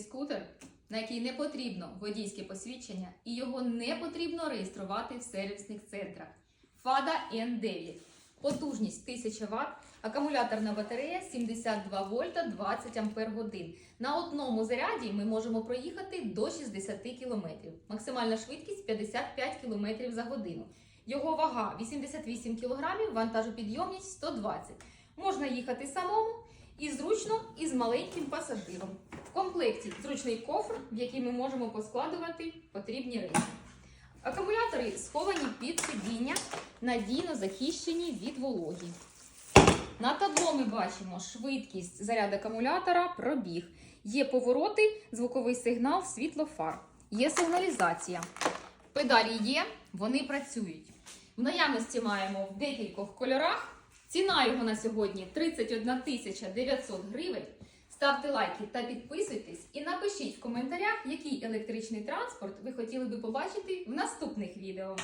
скутер, на який не потрібно водійське посвідчення і його не потрібно реєструвати в сервісних центрах. Фада N9. Потужність 1000 Вт, акумуляторна батарея 72 вольта 20 ампер годин. На одному заряді ми можемо проїхати до 60 км. Максимальна швидкість 55 км за годину. Його вага 88 кг, вантажопідйомність 120 Можна їхати самому і зручно, і з маленьким пасажиром. Комплекті зручний кофр, в який ми можемо поскладувати потрібні речі. Акумулятори сховані під сидіння, надійно захищені від вологі. На табло ми бачимо швидкість заряду акумулятора, пробіг. Є повороти, звуковий сигнал, світло фар. Є сигналізація. Педалі є, вони працюють. В наявності маємо в декількох кольорах. Ціна його на сьогодні 31 900 гривень. Ставте лайки та підписуйтесь і напишіть в коментарях, який електричний транспорт ви хотіли би побачити в наступних відео.